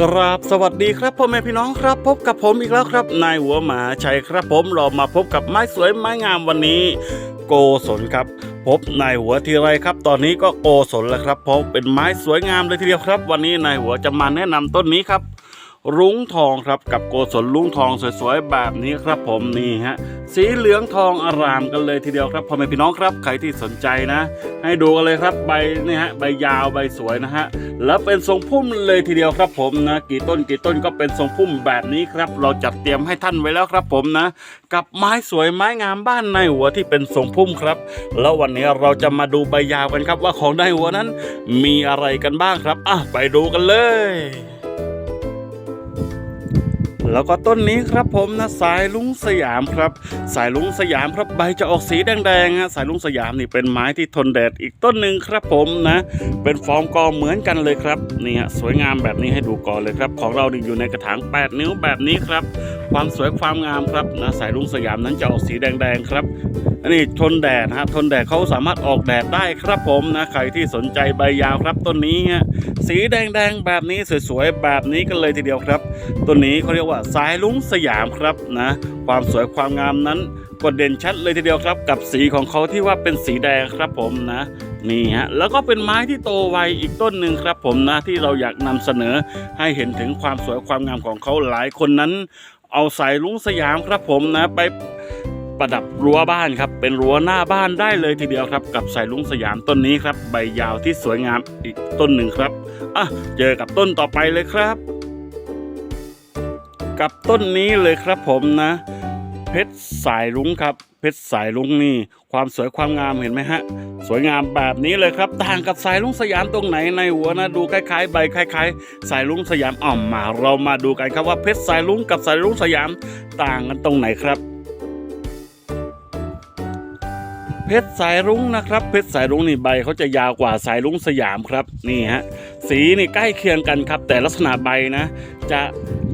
กราบสวัสดีครับพ่อแม่พี่น้องครับ พบกับผมอีกแล้วครับ นายหัวหมาชัยครับผมเรามาพบกับไม้สวยไม้งามวันนี้ โกศลครับ พบนายหัวทีไรครับ ตอนนี้ก็โกศลแล้วครับเพราะเป็นไม้สวยงามเลยทีเดียวครับ วันนี้นายหัวจะมาแนะนำต้นนี้ครับ รุ้งทองครับกับโกศลรุ้งทองสวยๆแบบนี้ครับผมนี่ฮะสีเหลืองทองอารามกันเลยทีเดียวครับพ่อแม่พี่น้องครับใครที่สนใจนะ ให้ดูกันเลยครับใบนี่ฮะใบยาวใบสวยนะฮะแล้วเป็นทรงพุ่มเลยทีเดียวครับผมนะกี่ต้นกี่ต้นก็เป็นทรงพุ่มแบบนี้ครับ เราจัดเตรียมให้ท่านไว้แล้วครับผมนะ กับไม้สวยไม้งามบ้านในหัวที่เป็นทรงพุ่มครับ แล้ววันนี้เราจะมาดูใบยาวกันครับว่าของในหัวนั้น มีอะไรกันบ้างครับอะไปดูกันเลย แล้วก็ต้นนี้ครับผมนะสายลุงสยามครับ สายลุงสยามครับใบจะออกสีแดงๆฮะสายลุงสยามนี่เป็นไม้ที่ทนแดดอีกต้นหนึ่งครับผมนะ เป็นฟอร์มกอเหมือนกันเลยครับนี่ฮะสวยงามแบบนี้ให้ดูก่อนเลยครับ ของเราอยู่ในกระถาง 8 นิ้วแบบนี้ครับ ความสวยความงามครับนะสายลุงสยามนั้นจะออกสีแดงๆครับ อันนี้ทนแดดฮะทนแดดเขาสามารถออกแดดได้ครับผมนะใครที่สนใจใบยาวครับต้นนี้ฮะสีแดงๆแบบนี้สวยๆแบบนี้กันเลยทีเดียวครับต้นนี้เขาเรียกว่าสายลุงสยามครับนะความสวยความงามนั้นก็เด่นชัดเลยทีเดียวครับ กับสีของเขาที่ว่าเป็นสีแดงครับผมนะนี่ฮะแล้วก็เป็นไม้ที่โตไวอีกต้นหนึ่งครับผมนะที่เราอยากนำเสนอให้เห็นถึงความสวยความงามของเขาหลายคนนั้น เอาสายลุงสยามครับผมนะไปประดับรั้วบ้านครับ เป็นรั้วหน้าบ้านได้เลยทีเดียวครับ กับสายลุงสยามต้นนี้ครับ ใบยาวที่สวยงามอีกต้นหนึ่งครับอะเจอกับต้นต่อไปเลยครับ กับต้นนี้เลยครับผมนะ เพชรสายลุงครับ เพชรสายลุงนี่ ความสวยความงามเห็นไหมฮะ สวยงามแบบนี้เลยครับ ต่างกับสายลุงสยามตรงไหนในหัวนะ ดูคล้ายๆใบคล้ายๆ สายลุงสยามอ่อมมา เรามาดูกันครับว่าเพชรสายลุงกับสายลุงสยามต่างกันตรงไหนครับ เพชรสายรุ้งนะครับ เพชรสายรุ้งนี่ใบเขาจะยาวกว่าสายรุ้งสยามครับนี่ฮะสีนี่ใกล้เคียงกันครับ แต่ลักษณะใบนะ จะ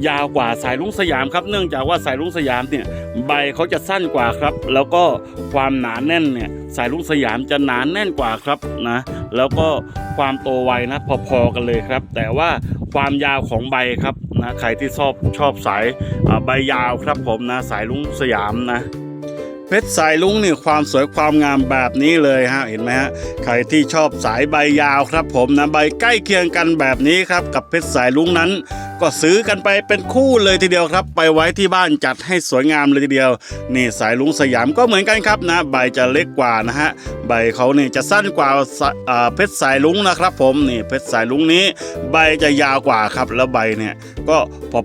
ยาวกว่าสายรุ้งสยามครับ เนื่องจากว่าสายรุ้งสยามเนี่ยใบเขาจะสั้นกว่าครับ แล้วก็ความหนาแน่นเนี่ยสายรุ้งสยามจะหนาแน่นกว่าครับนะแล้วก็ความโตไวนะพอๆกันเลยครับ แต่ว่าความยาวของใบครับนะใครที่ชอบชอบสายใบยาวครับผมนะสายรุ้งสยามนะ เพชรสายลุงนี่ความสวยความงามแบบนี้เลยฮะเห็นไหมฮะใครที่ชอบสายใบยาวครับผมนะใบใกล้เคียงกันแบบนี้ครับกับเพชรสายลุงนั้น ก็ซื้อกันไปเป็นคู่เลยทีเดียวครับ ไปไว้ที่บ้านจัดให้สวยงามเลยทีเดียว นี่สายลุงสยามก็เหมือนกันครับนะ ใบจะเล็กกว่านะฮะใบเขาเนี่ยจะสั้นกว่าเพชรสายลุงนะครับ ผมนี่เพชรสายลุงนี้ ใบจะยาวกว่าครับแล้วใบเนี่ยก็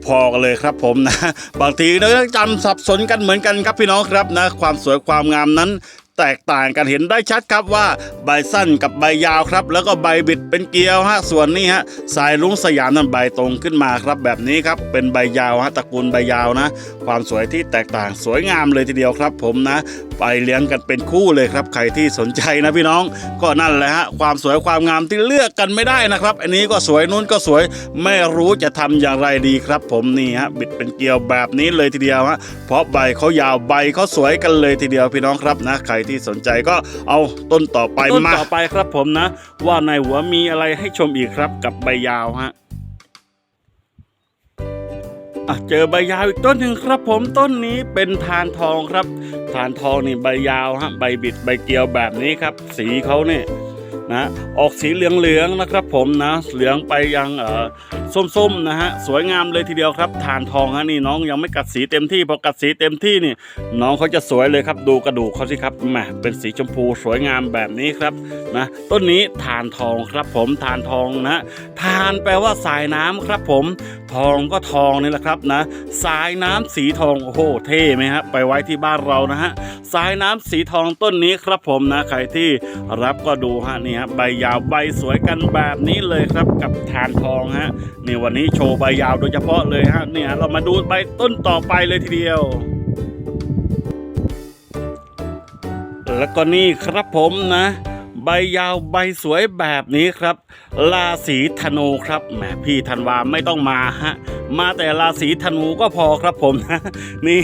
พอๆกันเลยครับผมนะ บางทีเราก็จำสับสนกันเหมือนกันครับพี่น้องครับนะ ความสวยความงามนั้น แตกต่างกันเห็นได้ชัดครับว่าใบสั้นกับใบยาวครับ แล้วก็ใบบิดเป็นเกลียวฮะส่วนนี้ฮะสายลุงสยามนั้นใบตรงขึ้นมาครับ แบบนี้ครับเป็นใบยาวฮะตระกูลใบยาวนะ ความสวยที่แตกต่างสวยงามเลยทีเดียวครับ ผมนะ ไปเลี้ยงกันเป็นคู่เลยครับใครที่สนใจนะพี่น้อง ก็นั่นแหละฮะความสวยความงามที่เลือกกันไม่ได้นะครับ อันนี้ก็สวยนู้นก็สวยไม่รู้จะทำอย่างไรดีครับ ผมนี่ฮะบิดเป็นเกลียวแบบนี้เลยทีเดียวฮะเพราะใบเขายาวใบเขาสวยกันเลยทีเดียวพี่น้องครับนะใครที่สนใจก็เอาต้นต่อไปต้นต่อไปครับผมนะ ว่าในหัวมีอะไรให้ชมอีกครับกับใบยาวฮะเจอใบยาวอีกต้นหนึ่งครับผมต้นนี้เป็นทานทองครับ ทานทองนี่ใบยาวฮะใบบิดใบเกลียวแบบนี้ครับ สีเขาเนี่ย นะออกสีเหลืองๆนะครับผมนะเหลืองไปยังเออส้มๆนะฮะสวยงามเลยทีเดียวครับทานทองฮะนี่น้องยังไม่กัดสีเต็มที่พอกัดสีเต็มที่นี่ น้องเขาจะสวยเลยครับดูกระดูกเขาสิครับแหมเป็นสีชมพูสวยงามแบบนี้ครับนะต้นนี้ทานทองครับผมทานทองนะทานแปลว่าสายน้ำครับผมทองก็ทองนี่แหละครับนะสายน้ำสีทองโอ้โหเท่ไหมฮะไปไว้ที่บ้านเรานะฮะสายน้ำสีทองต้นนี้ครับผมนะใครที่รับก็ดูฮะนี่ฮะใบยาวใบสวยกันแบบนี้เลยครับกับฐานทองฮะนี่วันนี้โชว์ใบยาวโดยเฉพาะเลยฮะเนี่ยเรามาดูใบต้นต่อไปเลยทีเดียวแล้วก็นี่ครับผมนะ ใบยาวใบสวยแบบนี้ครับ ราศีธนูครับแหมพี่ธันวาไม่ต้องมาฮะมาแต่ราศีธนูก็พอครับผมนะนี่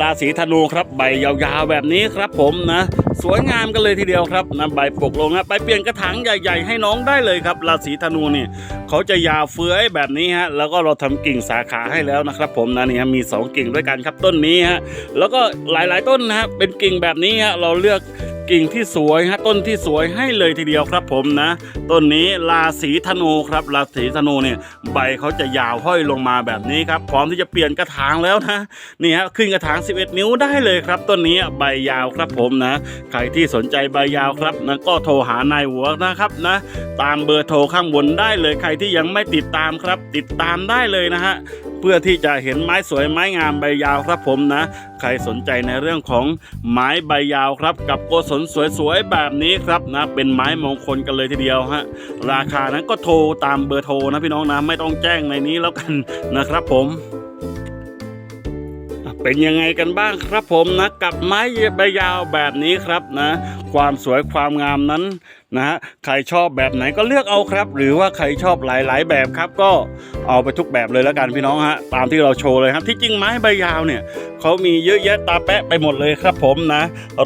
ราศีธนูครับใบยาวๆแบบนี้ครับผมนะสวยงามกันเลยทีเดียวครับนะใบปกลงนะไปเปลี่ยนกระถางใหญ่ ๆ ให้น้องได้เลยครับ ราศีธนูนี่ เขาจะยาวเฟื้อยแบบนี้ฮะแล้วก็เราทำกิ่งสาขาให้แล้วนะครับ ผมนะนี่ฮะมีสองกิ่งด้วยกันครับต้นนี้ฮะแล้วก็หลายๆต้นนะฮะเป็นกิ่งแบบนี้ฮะเราเลือกกิ่งที่สวยฮะต้นที่สวยให้เลยทีเดียวครับผมนะ ต้นนี้ราศีธนูครับ ราศีธนูเนี่ยใบเขาจะยาวห้อยลงมาแบบนี้ครับ พร้อมที่จะเปลี่ยนกระถางแล้วนะนี่ฮะขึ้นกระถาง 11 นิ้วได้เลยครับ ต้นนี้ใบยาวครับผมนะใครที่สนใจใบยาวครับนะก็โทรหานายหัวนะครับนะ ตามเบอร์โทรข้างบนได้เลยใครที่ยังไม่ติดตามครับ ติดตามได้เลยนะฮะเพื่อที่จะเห็นไม้สวยไม้งามใบยาวครับผมนะ ใครสนใจในเรื่องของไม้ใบยาวครับ กับโกศลสวยๆแบบนี้ครับนะ เป็นไม้มงคลกันเลยทีเดียวฮะราคานั้นก็โทรตามเบอร์โทรนะพี่น้องนะไม่ต้องแจ้งในนี้แล้วกันนะครับผม เป็นยังไงกันบ้างครับผมนะกับไม้ใบยาวแบบนี้ครับนะ ความสวยความงามนั้นนะฮะใครชอบแบบไหนก็เลือกเอาครับ หรือว่าใครชอบหลาย ๆ แบบครับก็เอาไปทุกแบบเลยแล้วกันพี่น้องฮะตามที่เราโชว์เลยครับ ที่จริงไม้ใบยาวเนี่ยเขามีเยอะแยะตาแปะไปหมดเลยครับผมนะ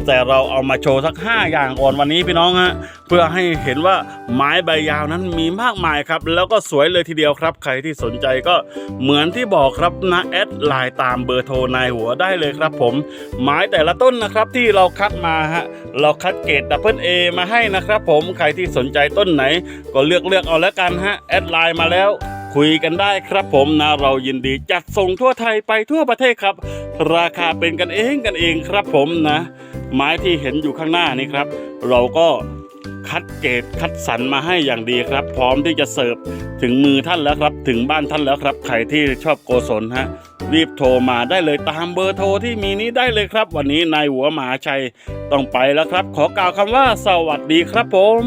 แต่เราเอามาโชว์สัก 5 อย่างก่อนวันนี้พี่น้องฮะเพื่อให้เห็นว่าไม้ใบยาวนั้นมีมากมายครับ แล้วก็สวยเลยทีเดียวครับ ใครที่สนใจก็เหมือนที่บอกครับนะแอดไลน์ตามเบอร์โทรนายหัวได้เลยครับผม ไม้แต่ละต้นนะครับที่เราคัดมาฮะเราคัดเกรดดับเบิลเอมาให้นะครับผมใครที่สนใจต้นไหน ก็เลือกเลือกเอาแล้วกันฮะแอดไลน์มาแล้วคุยกันได้ครับผมนะเรายินดีจัดส่งทั่วไทยไปทั่วประเทศครับ ราคาเป็นกันเองกันเองครับผมนะ ไม้ที่เห็นอยู่ข้างหน้านี้ครับ เราก็คัดเกรดคัดสรรมาให้อย่างดีครับ พร้อมที่จะเสิร์ฟ ถึงมือท่านแล้วครับ ถึงบ้านท่านแล้วครับ ใครที่ชอบโกศลฮะรีบโทรมาได้เลยตามเบอร์โทรที่มีนี้ได้เลยครับ วันนี้นายหัวหมาชัยต้องไปแล้วครับ ขอกล่าวคำว่าสวัสดีครับผม